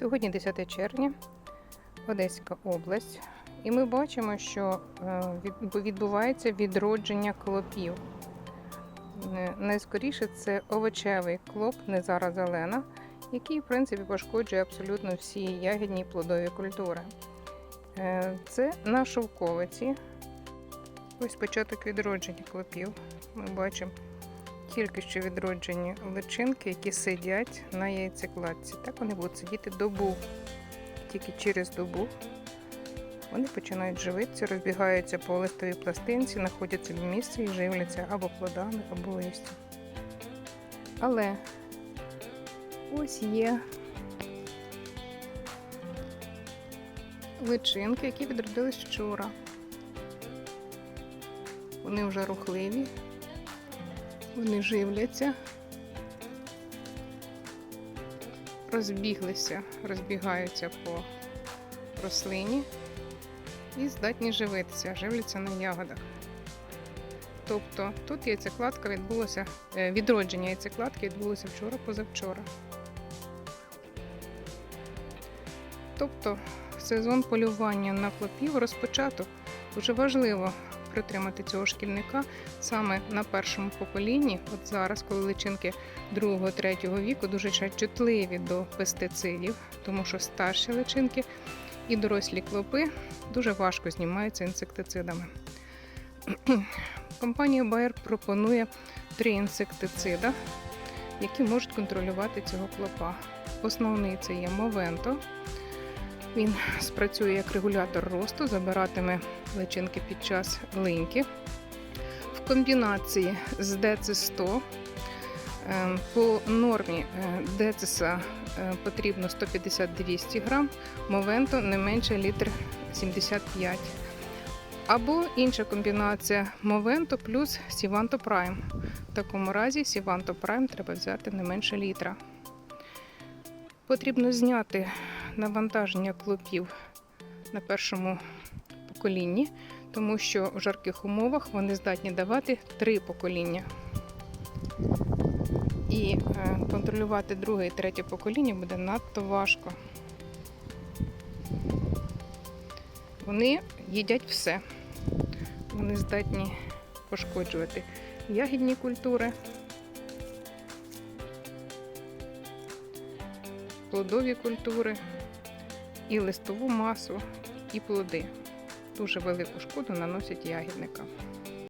Сьогодні 10 червня, Одеська область, і ми бачимо, що е, відбувається відродження клопів. Е, Найскоріше це овочевий клоп, не зараз зелена, який, в принципі, пошкоджує абсолютно всі ягідні і плодові культури. Е, Це на шовковиці. Ось початок відродження клопів. Ми бачимо тільки що відроджені личинки, які сидять на яйцекладці. Так вони будуть сидіти добу. Тільки через добу вони починають живитися, розбігаються по листовій пластинці, знаходяться в місці і живляться або плодами, або листям. Але ось є личинки, які відродились вчора. Вони вже рухливі, вони живляться, розбіглися, розбігаються по рослині і здатні живитися, живляться на ягодах. Тобто тут яйцекладка відбулося, е, відродження яйцекладки відбулося вчора позавчора. Тобто сезон полювання на клопів розпочато. Дуже важливо притримати цього шкільника саме на першому поколінні. От зараз, коли личинки 2-3 віку дуже чутливі до пестицидів, тому що старші личинки і дорослі клопи дуже важко знімаються інсектицидами. Компанія Bayer пропонує три інсектицида, які можуть контролювати цього клопа. Основний це є Movento. Він спрацює як регулятор росту, забиратиме личинки під час линьки. В комбінації з ДЦ-100 е, по нормі е, Децеса е, потрібно 150-200 грам, Мовенто не менше літр 75. Або інша комбінація Movento плюс Sivanto Prime. В такому разі Sivanto Prime треба взяти не менше літра. Потрібно зняти навантаження клопів на першому поколінні, тому що в жарких умовах вони здатні давати три покоління. І е, контролювати друге і третє покоління буде надто важко. Вони їдять все. Вони здатні пошкоджувати ягідні культури, плодові культури, і листову масу, і плоди. Дуже велику шкоду наносять ягідникам.